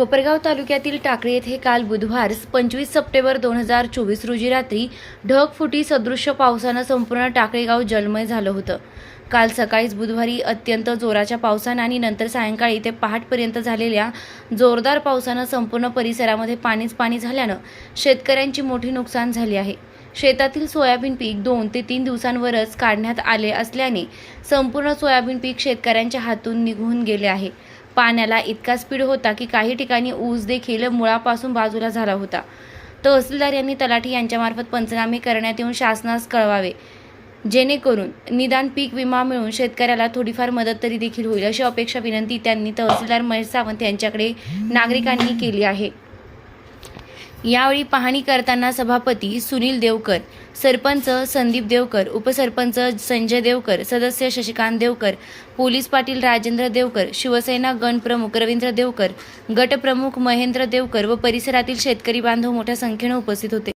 कोपरगाव तालुक्यातील टाकळी येथे काल बुधवार पंचवीस सप्टेंबर दोन हजार चोवीस रोजी रात्री ढगफुटी सदृश्य पावसानं संपूर्ण टाकळीगाव जलमय झालं होतं. काल सकाळीच बुधवारी अत्यंत जोराच्या पावसानं आणि नंतर सायंकाळी ते पहाटपर्यंत झालेल्या जोरदार पावसानं संपूर्ण परिसरामध्ये पाणीच पाणी झाल्यानं शेतकऱ्यांची मोठी नुकसान झाली आहे. शेतातील सोयाबीन पीक दोन ते तीन दिवसांवरच काढण्यात आले असल्याने संपूर्ण सोयाबीन पीक शेतकऱ्यांच्या हातून निघून गेले आहे. पाण्याला इतका स्पीड होता की काही ठिकाणी ऊस देखील मुळापासून बाजूला झाला होता. तहसीलदार यांनी तलाठी यांच्यामार्फत पंचनामे करण्यात येऊन शासनास कळवावे. जेणेकरून निदान पीक विमा मिळून शेतकऱ्याला थोडीफार मदत तरी देखील होईल अशी अपेक्षा विनंती त्यांनी तहसीलदार महेश सावंत यांच्याकडे नागरिकांनी केली आहे. यावेळी पाहणी करताना सभापती सुनील देवकर सरपंच संदीप देवकर उपसरपंच संजय देवकर सदस्य शशिकांत देवकर पोलीस पाटील राजेंद्र देवकर शिवसेना गणप्रमुख रवींद्र देवकर गटप्रमुख महेंद्र देवकर व परिसरातील शेतकरी बांधव मोठ्या संख्येने उपस्थित होते.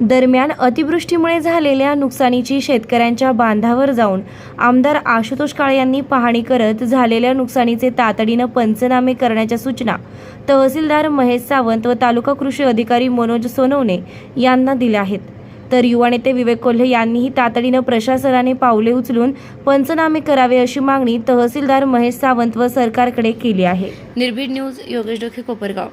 दरम्यान अतिवृष्टीमुळे झालेल्या नुकसानीची शेतकऱ्यांच्या बांधावर जाऊन आमदार आशुतोष काळे यांनी पाहणी करत झालेल्या नुकसानीचे तातडीनं पंचनामे करण्याच्या सूचना तहसीलदार महेश सावंत व तालुका कृषी अधिकारी मनोज सोनवणे यांना दिल्या आहेत. तर युवा नेते विवेक कोल्हे यांनीही तातडीनं प्रशासनाने पावले उचलून पंचनामे करावे अशी मागणी तहसीलदार महेश सावंत व सरकारकडे केली आहे. निर्भीड न्यूज योगेश डोखे कोपरगाव.